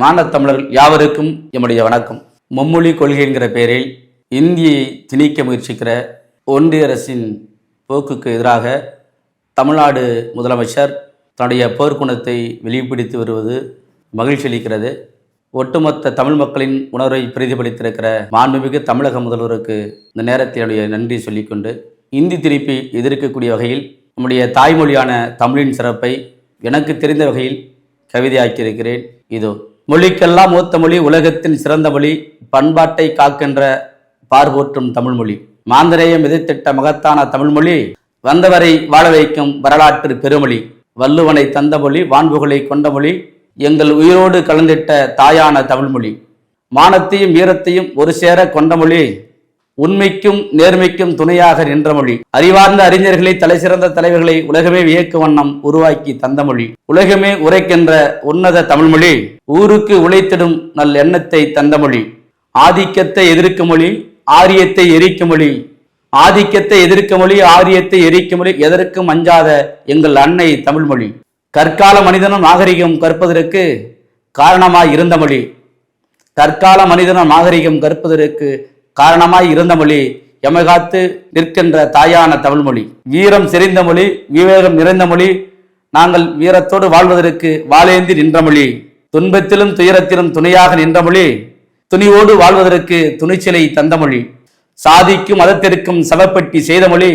மானத்தமிழர்கள் யாவருக்கும் எம்முடைய வணக்கம். மும்மொழி கொள்கை என்கிற பெயரில் இந்தியை திணிக்க முயற்சிக்கிற ஒன்றிய அரசின் போக்குக்கு எதிராக தமிழ்நாடு முதலமைச்சர் தன்னுடைய போர்க்குணத்தை வெளிப்படுத்தி வருவது மகிழ்ச்சி அளிக்கிறது. ஒட்டுமொத்த தமிழ் மக்களின் உணர்வை பிரதிபலித்திருக்கிற மாண்புமிகு தமிழக முதல்வருக்கு இந்த நேரத்தினுடைய நன்றி சொல்லிக்கொண்டு இந்தி திணிப்பை எதிர்க்கக்கூடிய வகையில் நம்முடைய தாய்மொழியான தமிழின் சிறப்பை எனக்கு தெரிந்த வகையில் கவிதையாக்கியிருக்கிறேன். இதோ மொழிக்கெல்லாம் மூத்த மொழி உலகத்தின் சிறந்த மொழி பண்பாட்டை காக்கின்ற பார்போற்றும் தமிழ்மொழி மாந்தரேயம் எதிர்த்திட்ட மகத்தான தமிழ்மொழி வந்தவரை வாழ வைக்கும் வரலாற்று பெருமொழி. வள்ளுவனை தந்த மொழி வான்புகளை கொண்ட மொழி எங்கள் உயிரோடு கலந்திட்ட தாயான தமிழ்மொழி மானத்தையும் வீரத்தையும் ஒரு சேர கொண்ட மொழி. உண்மைக்கும் நேர்மைக்கும் துணையாக நின்ற மொழி. அறிவார்ந்த அறிஞர்களை தலைசிறந்த தலைவர்களை உலகமே வியக்கு வண்ணம் உருவாக்கி தந்த மொழி. உலகமே உரைக்கின்ற உன்னத தமிழ்மொழி ஊருக்கு உழைத்திடும் நல் எண்ணத்தை தந்த மொழி. ஆதிக்கத்தை எதிர்க்கும் மொழி ஆரியத்தை எரிக்கும் மொழி. ஆதிக்கத்தை எதிர்க்கும் மொழி ஆரியத்தை எரிக்கும் மொழி எதற்கும் அஞ்சாத எங்கள் அன்னை தமிழ்மொழி கற்கால மனிதனும் நாகரிகம் கற்பதற்கு காரணமாய் இருந்த மொழி. தற்கால மனிதனும் நாகரிகம் கற்பதற்கு காரணமாய் இருந்த மொழி எமகாத்து நிற்கின்ற தாயான தமிழ் மொழி. வீரம் செறிந்த மொழி விவேகம் நிறைந்த மொழி நாங்கள் வீரத்தோடு வாழ்வதற்கு வாழேந்தி நின்ற மொழி. துன்பத்திலும் துயரத்திலும் துணையாக நின்ற மொழி துணிவோடு வாழ்வதற்கு துணிச்சலை தந்த மொழி. சாதிக்கும் மதத்திற்கும் சவப்பட்டி செய்த மொழி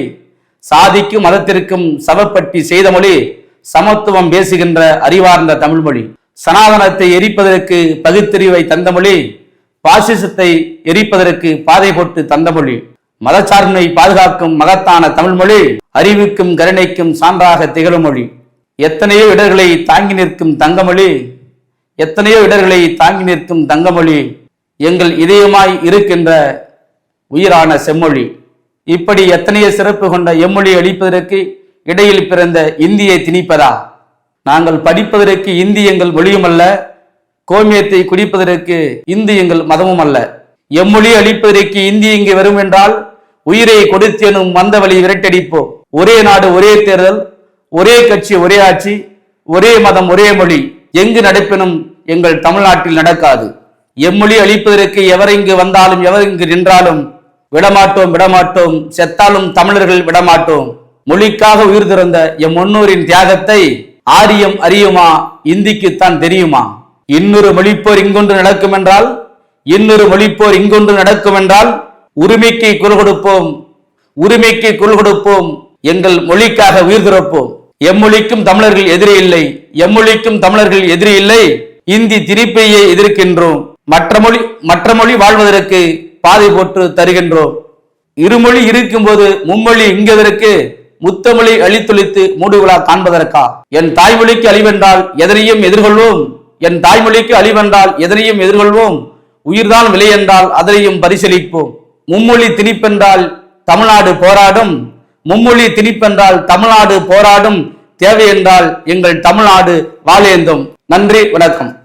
சாதிக்கும் மதத்திற்கும் சவப்பட்டி செய்த மொழி சமத்துவம் பேசுகின்ற அறிவார்ந்த தமிழ்மொழி சனாதனத்தை எரிப்பதற்கு பகுத்தறிவை தந்த மொழி பாசிசத்தை எரிப்பதற்கு பாதை போட்டு தந்த மொழி. மதச்சார்பினை பாதுகாக்கும் மகத்தான தமிழ்மொழி அறிவுக்கும் கருணைக்கும் சான்றாக திகழும் மொழி. எத்தனையோ இடர்களை தாங்கி நிற்கும் தங்கமொழி எத்தனையோ இடர்களை தாங்கி நிற்கும் தங்கமொழி எங்கள் இதயமாய் இருக்கின்ற உயிரான செம்மொழி. இப்படி எத்தனையோ சிறப்பு கொண்ட எம்மொழி அளிப்பதற்கு இடையில் பிறந்த இந்தியை திணிப்பதா? நாங்கள் படிப்பதற்கு இந்தி எங்கள் மொழியும் அல்ல கோமியத்தை குடிப்பதற்கு இந்து எங்கள் மதமும் அல்ல. எம்மொழி அழிப்பதற்கு இந்தி இங்கு வரும் என்றால் உயிரை கொடுத்தேனும் வந்த வழி விரட்டடிப்போம். ஒரே நாடு ஒரே தேர்தல் ஒரே கட்சி ஒரே ஆட்சி ஒரே மதம் ஒரே மொழி. எங்கு நடப்பினும் எங்கள் தமிழ்நாட்டில் நடக்காது. எம்மொழி அழிப்பதற்கு எவர் இங்கு வந்தாலும் எவர் இங்கு நின்றாலும் விடமாட்டோம் விடமாட்டோம் செத்தாலும் தமிழர்கள் விடமாட்டோம். மொழிக்காக உயிர் திறந்த எம் முன்னோரின் தியாகத்தை ஆரியம் அறியுமா? இந்திக்குத்தான் தெரியுமா? இன்னொரு மொழிப்போர் இங்கொன்று நடக்கும் என்றால் இன்னொரு மொழிப்போர் இங்கொன்று நடக்கும் என்றால் உரிமைக்கு குரல் கொடுப்போம் உரிமைக்கு குரல் கொடுப்போம் எங்கள் மொழிக்காக உயிர் திறப்போம். எம்மொழிக்கும் தமிழர்கள் எதிரே இல்லை எம்மொழிக்கும் தமிழர்கள் எதிரே இல்லை. இந்தி திரிப்பையே எதிர்க்கின்றோம். மற்ற மொழி மற்ற மொழி வாழ்வதற்கு பாதை போட்டு தருகின்றோம். இருமொழி இருக்கும்போது மும்மொழி இங்கதற்கு முத்தமொழி அழித்தொழித்து மூடுவிழா காண்பதற்கா? என் தாய்மொழிக்கு அழிவென்றால் எதனையும் எதிர்கொள்வோம்? என் தாய்மொழிக்கு அழிவென்றால் எதனையும் எதிர்கொள்வோம்? உயிர்தான் விலை என்றால் அதனையும் பரிசீலிப்போம். மும்மொழி திணிப்பென்றால் தமிழ்நாடு போராடும். மும்மொழி திணிப்பென்றால் தமிழ்நாடு போராடும். தேவை என்றால் எங்கள் தமிழ்நாடு வாழேந்தும். நன்றி வணக்கம்.